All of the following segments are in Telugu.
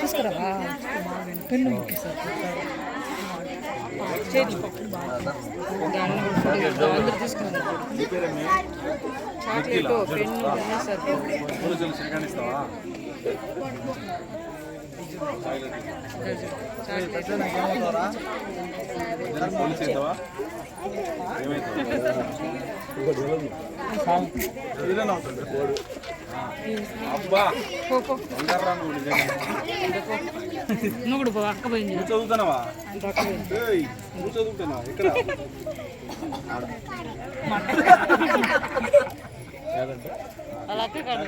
తీసుకురావా? పెన్ను తీసుకున్నారు చాక్లెట్ పెన్ను అన్నీ ఇస్తావా ఇస్తావా నువ్వు కూడా పో, అక్క పోయింది. నువ్వు చదువుతున్నావా? నువ్వు చదువుతున్నావా? వాళ్ళ అక్క కాడ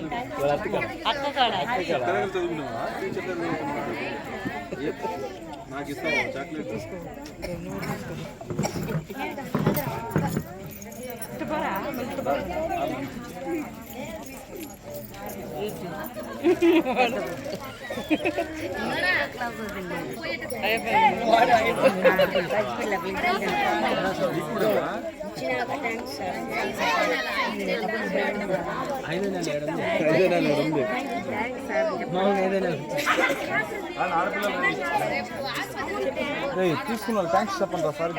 అక్క కాడ ఎక్కడ? చదువుకున్నావా టీచర్ దగ్గర తీసుకున్నారు థ్యాంక్స్ చెప్పండి సార్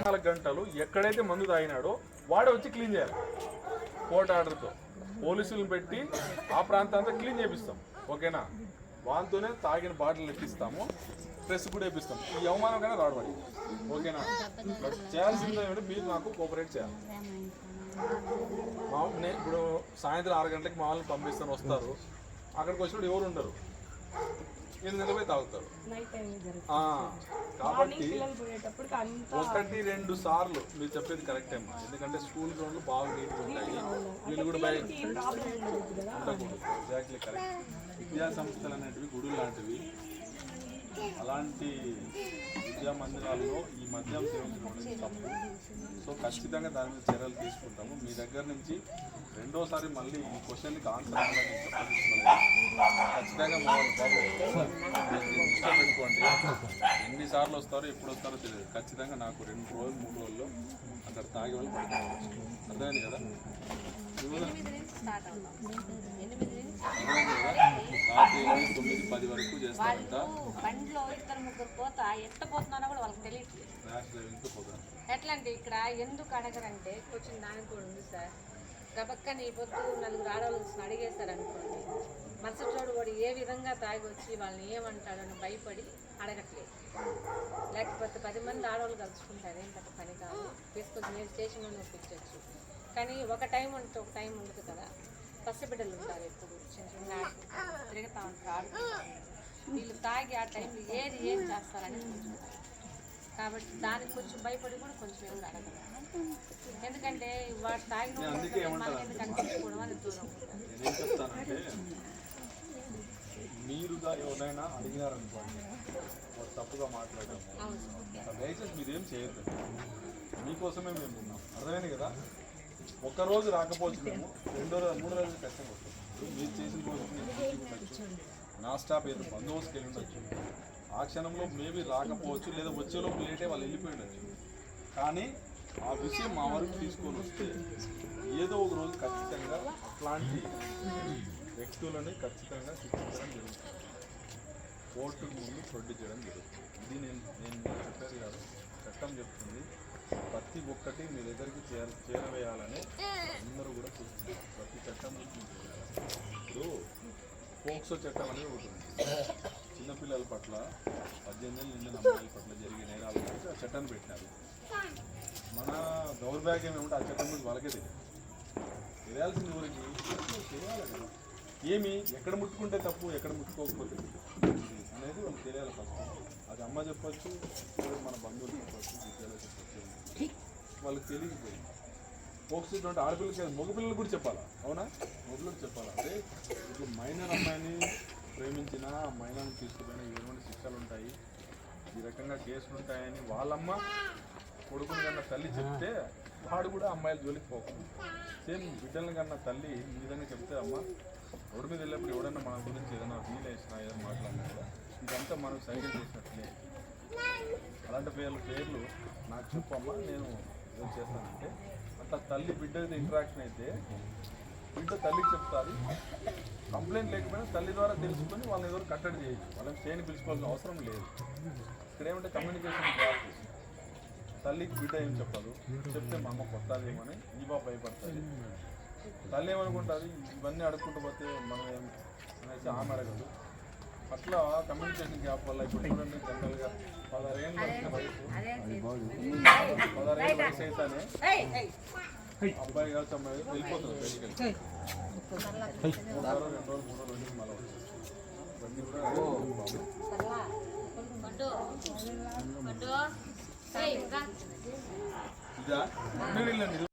నాలుగు గంటలు ఎక్కడైతే మందు తాగినాడో వాడే వచ్చి క్లీన్ చేయాలి. కోర్టు ఆర్డర్తో పోలీసులను పెట్టి ఆ ప్రాంతాంతా క్లీన్ చేపిస్తాం. ఓకేనా? వాళ్ళతోనే తాగిన బాటిల్ ఎక్కిస్తాము ప్రెస్ కూడా వేపిస్తాం ఈ అవమానం కానీ రావడం ఓకేనా చేయాల్సింది ఏమంటే మీరు నాకు కోఆపరేట్ చేయాలి. మా నేను ఇప్పుడు సాయంత్రం ఆరు గంటలకు మా వాళ్ళని పంపిస్తాను వస్తారు. అక్కడికి వచ్చినప్పుడు ఎవరు ఉండరు. ఎనిమిది పోయి తాగుతారు. కాబట్టి ఒకటి రెండు సార్లు మీరు చెప్పేది కరెక్ట్ అమ్మా ఎందుకంటే స్కూల్ గ్రౌండ్లు బాగా నీట్గా ఉంటాయి. వీళ్ళు కూడా బయట ఉండకూడదు. ఎగ్జాక్ట్లీ కరెక్ట్ విద్యా సంస్థలు అనేటివి గుడులు లాంటివి. అలాంటి విద్యా మందిరాల్లో ఈ మద్యం సేవించడం తప్పు. సో ఖచ్చితంగా దాని మీద చర్యలు తీసుకుంటాము. మీ దగ్గర నుంచి రెండోసారి మళ్ళీ ఈ క్వశ్చన్కి ఆన్సర్ అవ్వాలని ఖచ్చితంగా దృష్టిలో పెట్టుకోండి. ఎన్నిసార్లు వస్తారో ఎప్పుడు వస్తారో తెలియదు. ఖచ్చితంగా నాకు రెండు రోజులు మూడు రోజుల్లో అక్కడ తాగే వాళ్ళు పడుకోవచ్చు అర్థమైంది కదా? అర్థమైంది కదా రాత్రి ఎనిమిది, తొమ్మిది పది వరకు చేస్తారంట బండిలో ఇద్దరు ముగ్గురు పోతా ఎట్ట పోతున్నానో కూడా వాళ్ళకి తెలియట్లేదు ర్యాష్ డ్రైవింగ్తో పోతాను ఎట్లా అంటే ఇక్కడ? ఎందుకు అడగరంటే కొంచెం దానికి కూడా ఉంది సార్. గబక్క నీ పొద్దు నలుగురు ఆడవాళ్ళు అడిగేశారు అనుకోండి మరుసటి చోడు వాడు ఏ విధంగా తాగి వచ్చి వాళ్ళని ఏమంటాడని భయపడి అడగట్లేదు. లేకపోతే పది మంది ఆడవాళ్ళు కలుసుకుంటారు ఏంటంటే పని కాదు. తీసుకొచ్చి మీరు నుండి ఒప్పించవచ్చు కానీ ఒక టైం ఉంటే ఒక టైం ఉండదు పసిబిడ్డలు ఉంటారు ఎప్పుడు. చిన్న చిన్న తిరుగుతూ ఉంటారు వీళ్ళు తాగి ఆ టైంలో ఏది ఏం చేస్తారని కాబట్టి దానికి కొంచెం భయపడి కూడా కొంచెం ఎవరు అడగరు. ఎందుకంటే వాడు తాగిన మనకి కనిపించుకోవడం అని దూరం. మీరుగా ఎవరైనా అడిగినారనుకోండి వాడు తప్పుగా మాట్లాడాము దయచేసి మీరేం చేయొద్దు. మీకోసమే మేము ఉన్నాం. అర్థమైంది కదా? ఒక్క రోజు రాకపోవచ్చు మేము. రెండో రోజు మూడో రోజులు కష్టం వస్తుంది. మీరు చేసిన రోజు నా స్టాప్ ఏదో బందోబస్తుకి వెళ్ళి ఉండొచ్చు. ఆ క్షణంలో మేబీ రాకపోవచ్చు లేదా వచ్చేలోపు లేటే వాళ్ళు వెళ్ళిపోయి ఉండొచ్చు. కానీ ఆ విషయం మా వరకు తీసుకొని వస్తే ఏదో ఒక రోజు ఖచ్చితంగా అట్లాంటి వ్యక్తులని ఖచ్చితంగా శిక్షించడం జరుగుతుంది. కోర్టు ముందు ప్రొడ్యూస్ చేయడం జరుగుతుంది. ఇది నేను నేను చెప్పేది కాదు. చట్టం చెప్తుంది. ప్రతి ఒక్కటి మీ దగ్గరికి చేర చేరవేయాలని అందరూ కూడా చూస్తున్నారు. ప్రతి చట్టం ఇప్పుడు పోక్సో చట్టం అనేది ఒకటి ఉంది. చిన్నపిల్లల పట్ల పద్దెనిమిది ఏళ్ళు నిండిన అమ్మాయిల పట్ల జరిగే నేరాల గురించి ఆ చట్టం పెట్టినారు. మన దౌర్భాగ్యం ఏమంటే ఆ చట్టం గురించి వాళ్ళకే తెలియదు. తెలియాల్సింది ఊరికి చేయాలి కదా. ఏమి? ఎక్కడ ముట్టుకుంటే తప్పు ఎక్కడ ముట్టుకోకపోతే అనేది వాళ్ళకి తెలియాలి ఫస్ట్. అది అమ్మ చెప్పొచ్చు మన బంధువులు చెప్పచ్చు చెప్పచ్చు. వాళ్ళకి తెలియకపోయింది. ఫోక్స్ ఇటువంటి ఆడపిల్లలు కాదు, మగపిల్లలు కూడా చెప్పాలా? అవునా? మగపిల్లలకు చెప్పాలా? అంటే ఇప్పుడు మైనర్ అమ్మాయిని ప్రేమించిన ఆ మైనర్ని తీసుకుపోయిన ఎటువంటి శిక్షలు ఉంటాయి? ఈ రకంగా కేసులు ఉంటాయని వాళ్ళమ్మ కొడుకుని కన్నా తల్లి చెప్తే వాడు కూడా అమ్మాయిల జోలికి పోకుండా సేమ్ బిడ్డలను కన్నా తల్లి ఈ విధంగా చెప్తే అమ్మ రోడ్డు మీద వెళ్ళినప్పుడు ఎవడన్నా మన గురించి ఏదైనా ఫీల్ వేసినా ఏదైనా మాట్లాడినా కూడా ఇదంతా మనం సైకిల్ చేసినట్లే. అలాంటి పేర్లు పేర్లు నాకు చెప్పమ్మా నేను ఏం చేస్తానంటే అట్లా తల్లి బిడ్డది ఇంటరాక్షన్ అయితే బిడ్డ తల్లికి చెప్తారు కంప్లైంట్ లేకపోయినా తల్లి ద్వారా తెలుసుకొని వాళ్ళని ఎవరు కట్టడి చేయొచ్చు. వాళ్ళని చేయని పిలుచుకోవాల్సిన అవసరం లేదు. ఇక్కడ ఏమంటే కమ్యూనికేషన్ గ్యాప్ తల్లికి బిడ్డ ఏం చెప్పదు? చెప్తే మా అమ్మ కొట్టాలేమని ఈ బాబు భయపడతారు తల్లి ఏమనుకుంటుంది? ఇవన్నీ అడుక్కుంటూ పోతే మనం ఏం అనేసి ఆమె అడగదు. అట్లా కమ్యూనికేషన్ గ్యాప్ వల్ల ఇప్పుడు చూడండి జనరల్గా పదహారేళ్ళు వయసు. పదహారేళ్ళు వయసు అయితేనే అబ్బాయి కావచ్చు అమ్మాయి వెళ్ళిపోతుంది బయటికి రెండు రోజులు మూడు రోజులు మళ్ళీ ఇవన్నీ కూడా. ఇదా?